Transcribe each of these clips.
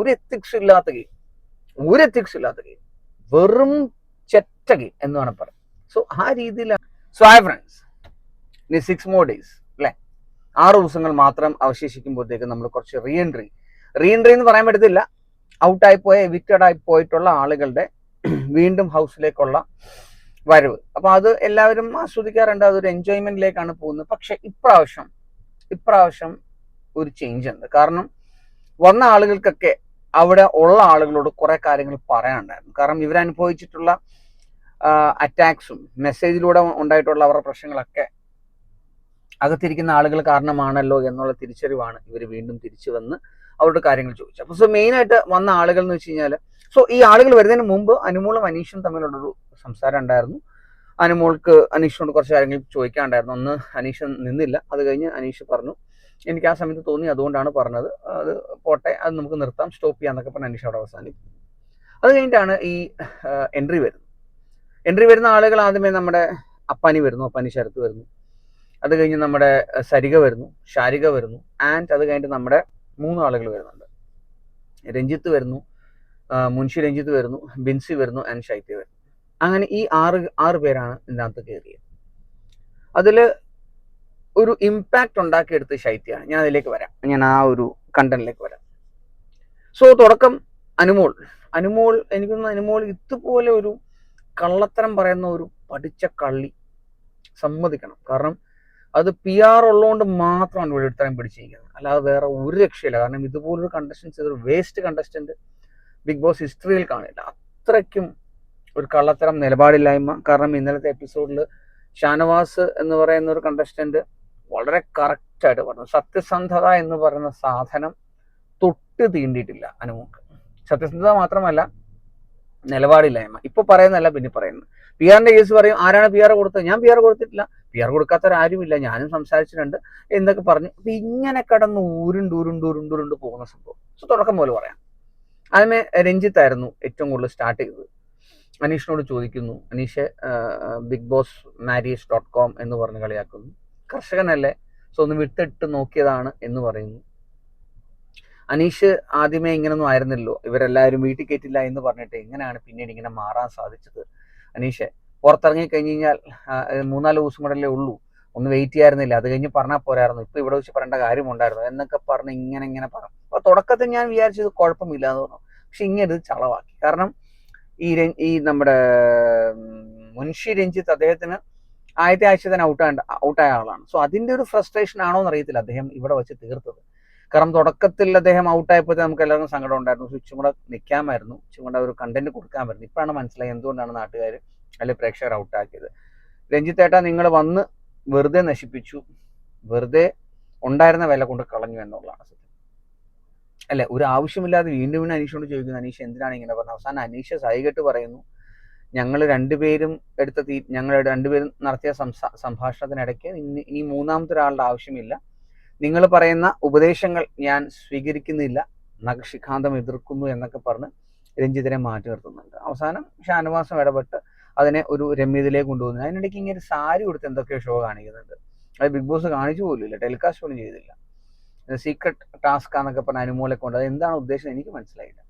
ഒരു എത്തിക്സ് ഇല്ലാത്ത ഗെയിം ഒരു എത്തിക്സ് ഇല്ലാത്ത ഗെയിം വെറും ചെറ്റ ഗെയിം എന്ന് വേണം പറയാം സോ ആ രീതിയിലാണ്. സോ ഹായ് ഫ്രണ്ട്സ് ഇനി സിക്സ് മോർ ഡേയ്സ് അല്ലെ ആറ് ദിവസങ്ങൾ മാത്രം അവശേഷിക്കുമ്പോഴത്തേക്ക് നമ്മൾ കുറച്ച് റീഎൻട്രി റീഎൻട്രി എന്ന് പറയാൻ പറ്റത്തില്ല. ഔട്ടായി പോയ എവിക്റ്റഡ് ആയി പോയിട്ടുള്ള ആളുകളുടെ വീണ്ടും ഹൗസിലേക്കുള്ള വരവ്. അപ്പൊ അത് എല്ലാവരും ആസ്വദിക്കാറുണ്ട്. അതൊരു എൻജോയ്മെന്റിലേക്കാണ് പോകുന്നത്. പക്ഷെ ഇപ്രാവശ്യം ഇപ്രാവശ്യം ഒരു ചേഞ്ച് ഉണ്ട്. കാരണം വന്ന ആളുകൾക്കൊക്കെ അവിടെ ഉള്ള ആളുകളോട് കുറെ കാര്യങ്ങൾ പറയാനുണ്ടായിരുന്നു. കാരണം ഇവരനുഭവിച്ചിട്ടുള്ള അറ്റാക്സും മെസ്സേജിലൂടെ ഉണ്ടായിട്ടുള്ള അവരുടെ പ്രശ്നങ്ങളൊക്കെ അകത്തിരിക്കുന്ന ആളുകൾ കാരണമാണല്ലോ എന്നുള്ള തിരിച്ചറിവാണ് ഇവർ വീണ്ടും തിരിച്ചു വന്ന് അവരുടെ കാര്യങ്ങൾ ചോദിച്ചു അപ്പൊ സോ മെയിൻ ആയിട്ട് വന്ന ആളുകൾ എന്ന് വെച്ച് കഴിഞ്ഞാൽ സോ ഈ ആളുകൾ വരുന്നതിന് മുമ്പ് അനുമോളും അനീഷും തമ്മിലുള്ളൊരു സംസാരം ഉണ്ടായിരുന്നു. അനുമോൾക്ക് അനീഷിനോട് കുറച്ച് കാര്യങ്ങൾ ചോദിക്കാണ്ടായിരുന്നു ഒന്ന് അനീഷ് നിന്നില്ല. അത് കഴിഞ്ഞ് അനീഷ് പറഞ്ഞു എനിക്ക് ആ സമയത്ത് തോന്നി അതുകൊണ്ടാണ് പറഞ്ഞത്. അത് പോട്ടെ അത് നമുക്ക് നിർത്താം. സ്റ്റോപ്പ് ചെയ്യാന്നൊക്കെ പറഞ്ഞ് അനീഷ് അവിടെ അവസാനിക്കും അത് കഴിഞ്ഞിട്ടാണ് ഈ എൻട്രി വരുന്നത്. എൻട്രി വരുന്ന ആളുകൾ ആദ്യമേ നമ്മുടെ അപ്പാനി വരുന്നു അപ്പാനി ശരത്ത് വരുന്നു. അത് കഴിഞ്ഞ് നമ്മുടെ സരിക വരുന്നു ഷാരിക വരുന്നു ആൻഡ് അത് കഴിഞ്ഞിട്ട് നമ്മുടെ മൂന്ന് ആളുകൾ വരുന്നുണ്ട്. രഞ്ജിത്ത് വരുന്നു മുൻഷി രഞ്ജിത്ത് വരുന്നു ബിൻസി വരുന്നു ആൻഡ് ശൈത്യ വരുന്നു. അങ്ങനെ ഈ ആറ് ആറ് പേരാണ് ഇതിനകത്ത് കയറിയത്. അതിൽ ഒരു ഇമ്പാക്റ്റ് ഉണ്ടാക്കിയെടുത്ത് ശൈത്യാണ്. ഞാൻ അതിലേക്ക് വരാം. ഞാൻ ആ ഒരു കണ്ടന്റിലേക്ക് വരാം. സോ തുടക്കം അനുമോൾ. അനുമോൾ എനിക്കൊന്ന് അനുമോൾ ഇതുപോലെ ഒരു കള്ളത്തരം പറയുന്ന ഒരു പഠിച്ച കള്ളി സമ്മതിക്കണം. കാരണം അത് പി ആർ ഉള്ളതുകൊണ്ട് മാത്രമാണ് ഇവിടെ ഇത്രയും പിടിച്ചിരിക്കുന്നത്. അല്ലാതെ വേറെ ഒരു രക്ഷയില്ല. കാരണം ഇതുപോലൊരു കണ്ടസ്റ്റൻസ് ഇതൊരു വേസ്റ്റ് കണ്ടസ്റ്റന്റ് ബിഗ് ബോസ് ഹിസ്റ്ററിയിൽ കാണില്ല. അത്രയ്ക്കും ഒരു കള്ളത്തരം നിലപാടില്ലായ്മ. കാരണം ഇന്നലത്തെ എപ്പിസോഡിൽ ഷാനവാസ് എന്ന് പറയുന്ന ഒരു കണ്ടസ്റ്റന്റ് വളരെ കറക്റ്റായിട്ട് പറഞ്ഞു. സത്യസന്ധത എന്ന് പറയുന്ന സാധനം തൊട്ട് തീണ്ടിയിട്ടില്ല അനുമുക്ക് സത്യസന്ധത മാത്രമല്ല നിലപാടില്ലായ്മ. ഇപ്പൊ പറയുന്നതല്ല പിന്നെ പറയുന്നത്. പി ആറിന്റെ കേസ് പറയും ആരാണ് പി ആർ കൊടുത്തത്? ഞാൻ പി ആർ കൊടുത്തിട്ടില്ല. പി ആർ കൊടുക്കാത്തവരാരുമില്ല ഞാനും സംസാരിച്ചിട്ടുണ്ട് എന്നൊക്കെ പറഞ്ഞു അപ്പൊ ഇങ്ങനെ കടന്ന് ഊരുണ്ട് ഊരുണ്ട് ഊരുണ്ട് ഉരുണ്ട് പോകുന്ന സംഭവം. സോ തുടക്കം പോലെ പറയാം. അതിനെ രഞ്ജിത്തായിരുന്നു ഏറ്റവും കൂടുതൽ സ്റ്റാർട്ട് ചെയ്തത്. അനീഷിനോട് ചോദിക്കുന്നു. Aneesh Bigg Boss Maris dot com എന്ന് പറഞ്ഞ് കളിയാക്കുന്നു. കർഷകനല്ലേ? സോ ഒന്ന് വിട്ടിട്ട് നോക്കിയതാണ് എന്ന് പറയുന്നു. അനീഷ് ആദ്യമേ ഇങ്ങനൊന്നും ആയിരുന്നല്ലോ ഇവരെല്ലാവരും വീട്ടിൽ കയറ്റില്ല എന്ന് പറഞ്ഞിട്ട് എങ്ങനെയാണ് പിന്നീട് ഇങ്ങനെ മാറാൻ സാധിച്ചത്? അനീഷ് പുറത്തിറങ്ങി കഴിഞ്ഞ് കഴിഞ്ഞാൽ മൂന്നാൽ ദിവസം കൂടെ ഉള്ളൂ. ഒന്ന് വെയിറ്റ് ചെയ്യാറുന്നില്ല അത് കഴിഞ്ഞ് പറഞ്ഞാൽ പോരായിരുന്നു. ഇപ്പൊ ഇവിടെ വെച്ച് പറയേണ്ട കാര്യമുണ്ടായിരുന്നു. എന്നൊക്കെ പറഞ്ഞ് ഇങ്ങനെ ഇങ്ങനെ പറഞ്ഞു അപ്പൊ തുടക്കത്തിൽ ഞാൻ വിചാരിച്ചത് കുഴപ്പമില്ല എന്ന് പറഞ്ഞു. പക്ഷെ ഇങ്ങനെ ഇത് ചളവാക്കി. കാരണം ഈ ഈ നമ്മുടെ മുൻഷി രഞ്ജിത്ത് അദ്ദേഹത്തിന് ആദ്യത്തെ ആഴ്ച തന്നെ ഔട്ട് ഔട്ടായ ആളാണ്. സോ അതിന്റെ ഒരു ഫ്രസ്ട്രേഷൻ ആണോ എന്ന് അറിയത്തില്ല അദ്ദേഹം ഇവിടെ വെച്ച് തീർത്തത്. കാരണം തുടക്കത്തിൽ അദ്ദേഹം ഔട്ടായപ്പോൾ നമുക്ക് എല്ലാവർക്കും സങ്കടം ഉണ്ടായിരുന്നു. സോ ഇച്ചും കൂടെ നിൽക്കാമായിരുന്നു ഇച്ചും കൂടെ ഒരു കണ്ടന്റ് കൊടുക്കാമായിരുന്നു. ഇപ്പോഴാണ് മനസ്സിലായി എന്തുകൊണ്ടാണ് നാട്ടുകാർ അല്ലെങ്കിൽ പ്രേക്ഷകർ ഔട്ടാക്കിയത് രഞ്ജിത്തേട്ട നിങ്ങൾ വന്ന് വെറുതെ നശിപ്പിച്ചു. വെറുതെ ഉണ്ടായിരുന്ന വില കൊണ്ട് കളഞ്ഞു എന്നുള്ളതാണ് അല്ലെ ഒരു ആവശ്യമില്ലാതെ വീണ്ടും വീണ്ടും അനീഷിനോട് ചോദിക്കുന്നു അനീഷ് എന്തിനാണ് ഇങ്ങനെ പറഞ്ഞത്? അവസാനം അനീഷ് സൈകെട്ട് പറയുന്നു ഞങ്ങൾ രണ്ടുപേരും എടുത്ത തീ ഞങ്ങൾ രണ്ടുപേരും നടത്തിയ സംസാ സംഭാഷണത്തിനിടയ്ക്ക് ഇനി മൂന്നാമത്തെ ഒരാളുടെ ആവശ്യമില്ല. നിങ്ങൾ പറയുന്ന ഉപദേശങ്ങൾ ഞാൻ സ്വീകരിക്കുന്നില്ല. നഖശിഖാന്തം എതിർക്കുന്നു എന്നൊക്കെ പറഞ്ഞ് രഞ്ജിത്തിനെ മാറ്റി നിർത്തുന്നുണ്ട്. അവസാനം ഷാനുവാസം ഇടപെട്ട് അതിനെ ഒരു രമ്യതയിലേക്ക് കൊണ്ടുവന്നു അതിനിടയ്ക്ക് ഇങ്ങനെ സാരി കൊടുത്ത് എന്തൊക്കെയോ ഷോ കാണിക്കുന്നുണ്ട്. അത് ബിഗ് ബോസ് കാണിച്ചു പോലില്ല ടെലികാസ്റ്റ് പോലും ചെയ്തില്ല. സീക്രട്ട് ടാസ്ക് ആണെന്നൊക്കെ പറഞ്ഞ അനുമോളെ കൊണ്ട് അത് എന്താണ് ഉദ്ദേശം എനിക്ക് മനസ്സിലായില്ല.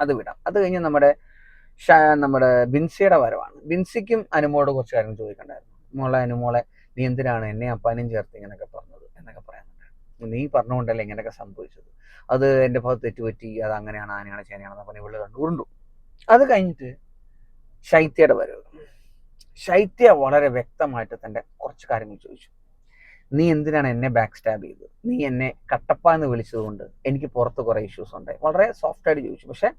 അത് വിടാം. അത് കഴിഞ്ഞ് നമ്മുടെ നമ്മുടെ ബിൻസിയുടെ വരവാണ്. ബിൻസിക്കും അനുമോട് കുറച്ച് കാര്യങ്ങൾ ചോദിക്കണ്ടായിരുന്നു. മോളെ അനുമോളെ നീ എന്തിനാണ് എന്നെ അപ്പാനും ചേർത്ത് ഇങ്ങനെയൊക്കെ പറഞ്ഞത് എന്നൊക്കെ പറയാനുണ്ടായിരുന്നു നീ പറഞ്ഞുകൊണ്ടല്ലേ ഇങ്ങനെയൊക്കെ സംഭവിച്ചത്. അത് എന്റെ ഭാഗത്ത് തെറ്റുപറ്റി അത് അങ്ങനെയാണ് ആനയാണ് ചേനയാണെന്ന് പറഞ്ഞ് ഇവൾ കണ്ടുകൊണ്ടു. അത് കഴിഞ്ഞിട്ട് ശൈത്യയുടെ വരവ്. ശൈത്യ വളരെ വ്യക്തമായിട്ട് തന്റെ കുറച്ച് കാര്യങ്ങൾ ചോദിച്ചു. നീ എന്തിനാണ് എന്നെ ബാക്ക് സ്റ്റാബ് ചെയ്തത്? നീ എന്നെ കട്ടപ്പ എന്ന് വിളിച്ചതുകൊണ്ട് എനിക്ക് പുറത്ത് കുറേ ഇഷ്യൂസ് ഉണ്ടായി വളരെ സോഫ്റ്റ് ആയിട്ട് ചോദിച്ചു. പക്ഷെ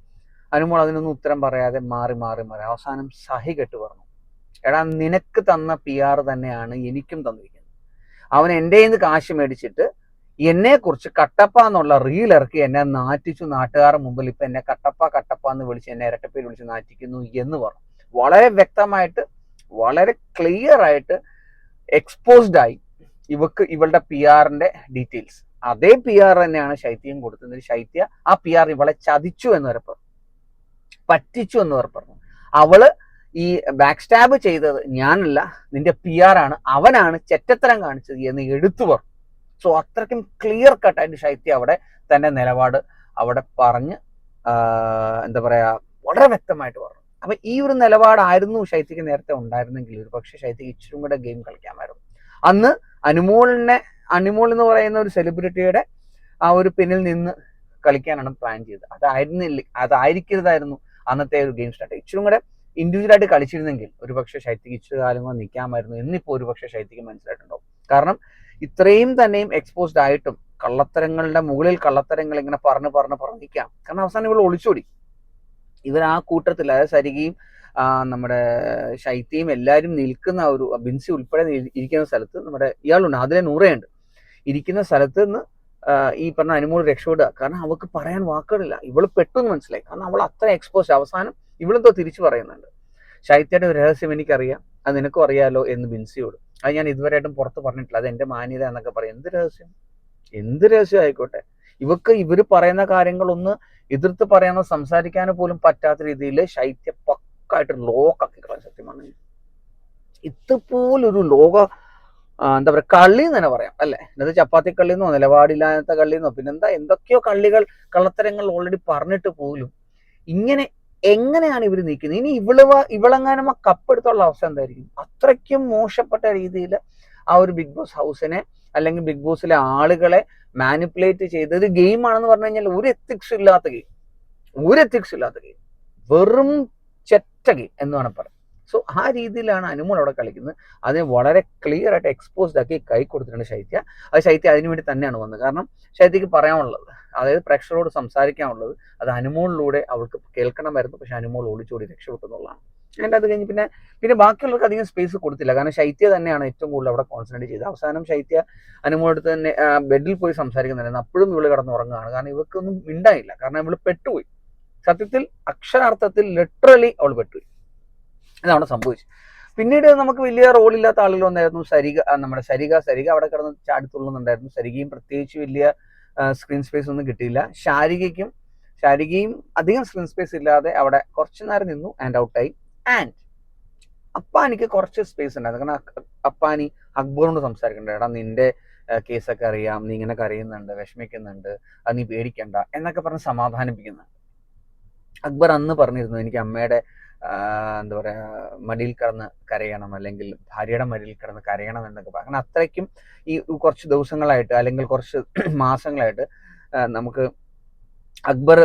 അനുമോൾ അതിനൊന്നും ഉത്തരം പറയാതെ മാറി മാറി മാറി. അവസാനം സഹി കെട്ട് പറഞ്ഞു. എടാ നിനക്ക് തന്ന പി ആർ തന്നെയാണ് എനിക്കും തന്നിരിക്കുന്നത്. അവൻ എന്റെ നിന്ന് കാശ് മേടിച്ചിട്ട് എന്നെ കുറിച്ച് കട്ടപ്പ എന്നുള്ള റീൽ ഇറക്കി എന്നെ നാറ്റിച്ചു. നാട്ടുകാരുടെ മുമ്പിൽ ഇപ്പൊ എന്നെ കട്ടപ്പ കട്ടപ്പ എന്ന് വിളിച്ച് എന്നെ ഇരട്ടപ്പേര് വിളിച്ച് നാറ്റിക്കുന്നു എന്ന് പറഞ്ഞു. വളരെ വ്യക്തമായിട്ട് വളരെ ക്ലിയർ ആയിട്ട് എക്സ്പോസ്ഡ് ആയി ഇവക്ക് ഇവളുടെ പി ആറിന്റെ ഡീറ്റെയിൽസ് അതേ പി ആർ തന്നെയാണ് ശൈത്യം കൊടുത്തത്. ശൈത്യ ആ പി ആർ ഇവളെ ചതിച്ചു എന്ന് വരെ പറഞ്ഞു. പറ്റിച്ചു എന്ന് അവർ പറഞ്ഞു. അവൾ ഈ ബാക്ക് സ്റ്റാബ് ചെയ്തത് ഞാനല്ല നിന്റെ പി ആർ ആണ് അവനാണ് ചെറ്റത്തരം കാണിച്ചത് എന്ന് എടുത്തു പറഞ്ഞു. സോ അത്രയ്ക്കും ക്ലിയർ കട്ടായിട്ട് ശൈത്യ അവിടെ തന്റെ നിലപാട് അവിടെ പറഞ്ഞ് എന്താ പറയാ വളരെ വ്യക്തമായിട്ട് പറഞ്ഞു. അപ്പൊ ഈ ഒരു നിലപാടായിരുന്നു ശൈത്യക്ക് നേരത്തെ ഉണ്ടായിരുന്നെങ്കിൽ ഒരു പക്ഷെ ശൈത്യക്ക് ഇച്ചിരി കൂടെ ഗെയിം കളിക്കാമായിരുന്നു. അന്ന് അനുമോളിനെ അനുമോൾ എന്ന് പറയുന്ന ഒരു സെലിബ്രിറ്റിയുടെ ആ ഒരു പിന്നിൽ നിന്ന് കളിക്കാനാണ് പ്ലാൻ ചെയ്തത്. അതായിരുന്നില്ല അതായിരിക്കരുതായിരുന്നു അന്നത്തെ ഒരു ഗെയിം സ്റ്റാർട്ട് ഇച്ചിരി കൂടെ ഇൻഡിവിജ്വൽ ആയിട്ട് കളിച്ചിരുന്നെങ്കിൽ ഒരു പക്ഷേ ശൈത്യക്ക് ഇച്ചിരി കാലം കൊണ്ട് നിൽക്കാമായിരുന്നു എന്നിപ്പോൾ ഒരു പക്ഷേ ശൈത്യക്ക് മനസ്സിലായിട്ടുണ്ടാവും. കാരണം ഇത്രയും തന്നെയും എക്സ്പോസ്ഡ് ആയിട്ടും കള്ളത്തരങ്ങളുടെ മുകളിൽ കള്ളത്തരങ്ങൾ ഇങ്ങനെ പറഞ്ഞ് പറഞ്ഞ് പറഞ്ഞിരിക്കാം കാരണം അവസാനം ഇവൾ ഒളിച്ചോടി. ഇവർ ആ കൂട്ടത്തിൽ അതായത് സരികയും നമ്മുടെ ശൈത്യയും എല്ലാവരും നിൽക്കുന്ന ഒരു ബിൻസി ഉൾപ്പെടെ ഇരി- ഇരിക്കുന്ന സ്ഥലത്ത് നമ്മുടെ ഇയാളുണ്ട്. അതിലെ നൂറയുണ്ട്. ഇരിക്കുന്ന സ്ഥലത്ത് നിന്ന് ഈ പറഞ്ഞ അനുമോൾ രക്ഷപ്പെടുക. കാരണം അവൾക്ക് പറയാൻ വാക്കുകളില്ല. ഇവൾ പെട്ടെന്ന് മനസ്സിലായി. കാരണം അവൾ അത്ര എക്സ്പോസ് അവസാനം ഇവളെന്തോ തിരിച്ചു പറയുന്നുണ്ട്. ശൈത്യയുടെ ഒരു രഹസ്യം എനിക്കറിയാം. അത് നിനക്കും അറിയാലോ എന്ന് ബിൻസിയോട്. അത് ഞാൻ ഇതുവരെയായിട്ടും പുറത്ത് പറഞ്ഞിട്ടില്ല. അത് എന്റെ മാന്യത എന്നൊക്കെ പറയും. എന്ത് രഹസ്യം? എന്ത് രഹസ്യം ആയിക്കോട്ടെ. ഇവക്ക് ഇവർ പറയുന്ന കാര്യങ്ങളൊന്ന് എതിർത്ത് പറയാനോ സംസാരിക്കാനോ പോലും പറ്റാത്ത രീതിയിൽ ശൈത്യ പക്കായിട്ട് ലോക്കാക്കി കളയാൻ സത്യം പറഞ്ഞു. ഇതുപോലൊരു ലോക എന്താ പറയുക കള്ളി എന്ന് തന്നെ പറയാം അല്ലെ? എന്നത് ചപ്പാത്തി കള്ളി എന്നോ നിലപാടില്ലാത്ത കള്ളി കള്ളിന്നോ പിന്നെന്താ എന്തൊക്കെയോ കള്ളികൾ കള്ളത്തരങ്ങൾ ഓൾറെഡി പറഞ്ഞിട്ട് പോലും ഇങ്ങനെ എങ്ങനെയാണ് ഇവർ നീക്കുന്നത്? ഇനി ഇവൾ ഇവളെങ്ങാനും ആ കപ്പെടുത്തുള്ള അവസ്ഥ എന്തായിരിക്കും? അത്രയ്ക്കും മോശപ്പെട്ട രീതിയിൽ ആ ഒരു ബിഗ് ബോസ് ഹൗസിനെ അല്ലെങ്കിൽ ബിഗ് ബോസിലെ ആളുകളെ മാനിപ്പുലേറ്റ് ചെയ്തത് ഗെയിം ആണെന്ന് പറഞ്ഞു കഴിഞ്ഞാൽ ഒരു എത്തിക്സ് ഇല്ലാത്ത ഗെയിം ഒരു എത്തിക്സ് ഇല്ലാത്ത ഗെയിം വെറും ചെറ്റ ഗെയിം എന്ന് വേണം പറയാം സോ ആ രീതിയിലാണ് അനുമോൾ അവിടെ കളിക്കുന്നത്. അതിനെ വളരെ ക്ലിയർ ആയിട്ട് എക്സ്പോസ്ഡ് ആക്കി കൈ കൊടുത്തിട്ടുണ്ട് ശൈത്യ. അത് ശൈത്യ അതിനു വേണ്ടി തന്നെയാണ് വന്നത്. കാരണം ശൈത്യക്ക് പറയാനുള്ളത് അതായത് പ്രേക്ഷകരോട് സംസാരിക്കാനുള്ളത് അത് അനുമോളിലൂടെ അവൾക്ക് കേൾക്കണമായിരുന്നു. പക്ഷെ അനുമോൾ ഓടിച്ചോടി രക്ഷപ്പെട്ടു എന്നുള്ളതാണ്. അതിന്റെ അത് കഴിഞ്ഞ് പിന്നെ പിന്നെ ബാക്കിയുള്ളവർക്ക് അധികം സ്പേസ് കൊടുത്തില്ല. കാരണം ശൈത്യ തന്നെയാണ് ഏറ്റവും കൂടുതൽ അവിടെ കോൺസെൻട്രേറ്റ് ചെയ്തത്. അവസാനം ശൈത്യ അനുമോളടുത്ത് തന്നെ ബെഡിൽ പോയി സംസാരിക്കുന്നുണ്ടായിരുന്നു. അപ്പോഴും ഇവൾ കിടന്ന് ഉറങ്ങുകയാണ് കാരണം ഇവക്കൊന്നും മിണ്ടായില്ല കാരണം ഇവൾ പെട്ടുപോയി. സത്യത്തിൽ അക്ഷരാർത്ഥത്തിൽ ലിറ്ററലി അവൾ പെട്ടുപോയി. ഇതാണ് സംഭവിച്ചത് പിന്നീട് നമുക്ക് വലിയ റോളില്ലാത്ത ആളുകൾ വന്നായിരുന്നു. സരിക നമ്മുടെ സരിക സരിക അവിടെ കിടന്ന് ചാടിത്തുള്ളുന്നുണ്ടായിരുന്നു സരികയും പ്രത്യേകിച്ച് വലിയ സ്ക്രീൻ സ്പേസ് ഒന്നും കിട്ടിയില്ല. ശാരികയ്ക്കും ശാരികയും അധികം സ്ക്രീൻ സ്പേസ് ഇല്ലാതെ അവിടെ കുറച്ചു നേരം നിന്നു ആൻഡ് ഔട്ടായി ആൻഡ് അപ്പാനിക്ക് കുറച്ച് സ്പേസ് ഉണ്ടായിരുന്നു. കാരണം അപ്പാനി അക്ബറിനോട് സംസാരിക്കണ്ട എടാ നിന്റെ കേസൊക്കെ അറിയാം. നീ ഇങ്ങനെ കരയുന്നുണ്ട് വിഷമിക്കുന്നുണ്ട്. അത് നീ പേടിക്കണ്ട എന്നൊക്കെ പറഞ്ഞ് സമാധാനിപ്പിക്കുന്നുണ്ട്. അക്ബർ അന്ന് പറഞ്ഞിരുന്നു എനിക്ക് അമ്മയുടെ എന്താ പറയാ മടിയിൽ കിടന്ന് കരയണം അല്ലെങ്കിൽ ഭാര്യയുടെ മടിയിൽ കിടന്ന് കരയണം എന്നൊക്കെ പറയാം അങ്ങനെ അത്രയ്ക്കും ഈ കുറച്ച് ദിവസങ്ങളായിട്ട് അല്ലെങ്കിൽ കുറച്ച് മാസങ്ങളായിട്ട് നമുക്ക് അക്ബർ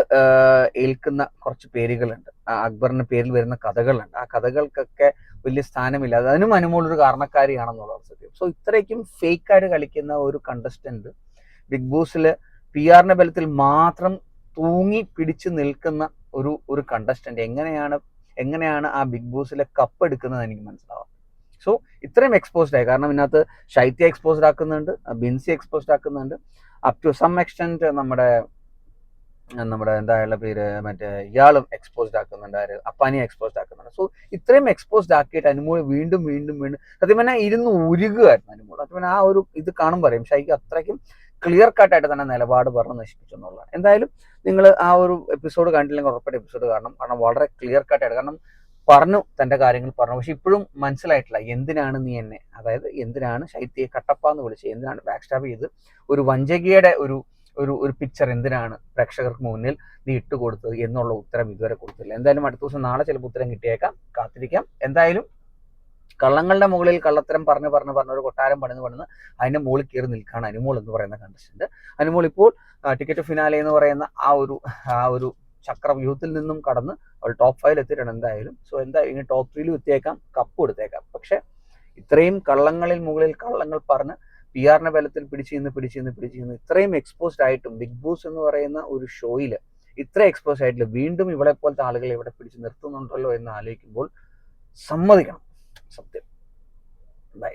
ഏൽക്കുന്ന കുറച്ച് പേരുകളുണ്ട്. അക്ബറിന് അക്ബറിന്റെ പേരിൽ വരുന്ന കഥകളുണ്ട്. ആ കഥകൾക്കൊക്കെ വലിയ സ്ഥാനമില്ല. അതിനും അനുമോളൊരു കാരണക്കാരിയാണെന്നുള്ള സത്യം. സോ ഇത്രയ്ക്കും ഫേക്കായിട്ട് കളിക്കുന്ന ഒരു കണ്ടസ്റ്റന്റ് ബിഗ് ബോസിൽ പി ആറിന്റെ ബലത്തിൽ മാത്രം തൂങ്ങി പിടിച്ചു നിൽക്കുന്ന ഒരു ഒരു കണ്ടസ്റ്റന്റ് എങ്ങനെയാണ് എങ്ങനെയാണ് ആ ബിഗ് ബോസിലെ കപ്പ് എടുക്കുന്നത് എനിക്ക് മനസ്സിലാവാം. സോ ഇത്രയും എക്സ്പോസ്ഡ് ആയി. കാരണം ഇതിനകത്ത് ശൈത്യ എക്സ്പോസ്ഡ് ആക്കുന്നുണ്ട് ബിൻസി എക്സ്പോസ്ഡ് ആക്കുന്നുണ്ട് അപ് ടു സം എക്സ്റ്റെന്റ് നമ്മുടെ നമ്മുടെ എന്തായാലും പേര് മറ്റേ ഇയാളും എക്സ്പോസ്ഡ് ആക്കുന്നുണ്ട് ആര് അപ്പാനി എക്സ്പോസ്ഡ് ആക്കുന്നുണ്ട്. സോ ഇത്രയും എക്സ്പോസ്ഡ് ആക്കിയിട്ട് അനുമോൾ വീണ്ടും വീണ്ടും വീണ്ടും സത്യം പറഞ്ഞാൽ ഇരുന്ന് ഉരുകുമായിരുന്നു അനുമോൾ സത്യം ആ ഒരു ഇത് കാണുമ്പോൾ പറയും ഷൈക്ക് അത്രയ്ക്കും ക്ലിയർ കട്ടായിട്ട് തന്നെ നിലപാട് പറഞ്ഞ് നശിപ്പിച്ചു എന്നുള്ളതാണ്. എന്തായാലും നിങ്ങൾ ആ ഒരു എപ്പിസോഡ് കണ്ടില്ലെങ്കിൽ ഉറപ്പായിട്ട് എപ്പിസോഡ് കാണണം. കാരണം വളരെ ക്ലിയർ കട്ടായിട്ട് കാരണം പറഞ്ഞു തന്റെ കാര്യങ്ങൾ പറഞ്ഞു. പക്ഷെ ഇപ്പോഴും മനസ്സിലായിട്ടില്ല എന്തിനാണ് നീ എന്നെ അതായത് എന്തിനാണ് ശൈത്യയെ കട്ടപ്പ എന്ന് വിളിച്ചത് എന്തിനാണ് ബാക്ക് സ്റ്റാബ് ചെയ്ത് ഒരു വഞ്ചകിയുടെ ഒരു ഒരു ഒരു പിക്ചർ എന്തിനാണ് പ്രേക്ഷകർക്ക് മുന്നിൽ നീ ഇട്ട് കൊടുത്തത് എന്നുള്ള ഉത്തരം ഇതുവരെ കൊടുത്തില്ല. എന്തായാലും അടുത്ത ദിവസം നാളെ ചിലപ്പോൾ ഉത്തരം കിട്ടിയേക്കാം. കാത്തിരിക്കാം. എന്തായാലും കള്ളങ്ങളുടെ മുകളിൽ കള്ളത്തരം പറഞ്ഞ് പറഞ്ഞ് പറഞ്ഞ ഒരു കൊട്ടാരം പണിന്ന് പണിന്ന് അതിന്റെ മുകളിൽ കയറി നിൽക്കുകയാണ് അനുമോൾ എന്ന് പറയുന്ന കണ്ടസ്റ്റന്റ് അനുമോൾ ഇപ്പോൾ ടിക്കറ്റ് ഫിനാലെ എന്ന് പറയുന്ന ആ ഒരു ആ ഒരു ചക്രവ്യൂഹത്തിൽ നിന്നും കടന്ന് അവൾ ടോപ്പ് ഫൈവിൽ എത്തിയിട്ടുണ്ട് എന്തായാലും. സോ എന്താ ഇനി ടോപ്പ് ത്രീയിലും എത്തിയേക്കാം കപ്പ് എടുത്തേക്കാം. പക്ഷെ ഇത്രയും കള്ളങ്ങളിൽ മുകളിൽ കള്ളങ്ങൾ പറഞ്ഞ് പി ആറിന്റെ ബലത്തിൽ പിടിച്ചു നിന്ന് പിടിച്ചു നിന്ന് പിടിച്ചു നിന്ന് ഇത്രയും എക്സ്പോസ്ഡ് ആയിട്ടും ബിഗ് ബോസ് എന്ന് പറയുന്ന ഒരു ഷോയിൽ ഇത്ര എക്സ്പോസ് ആയിട്ടില്ല. വീണ്ടും ഇവളെ പോലത്തെ ആളുകളെ ഇവിടെ പിടിച്ച് നിർത്തുന്നുണ്ടല്ലോ എന്ന് ആലോചിക്കുമ്പോൾ സമ്മതിക്കണം. സത്യം ബൈ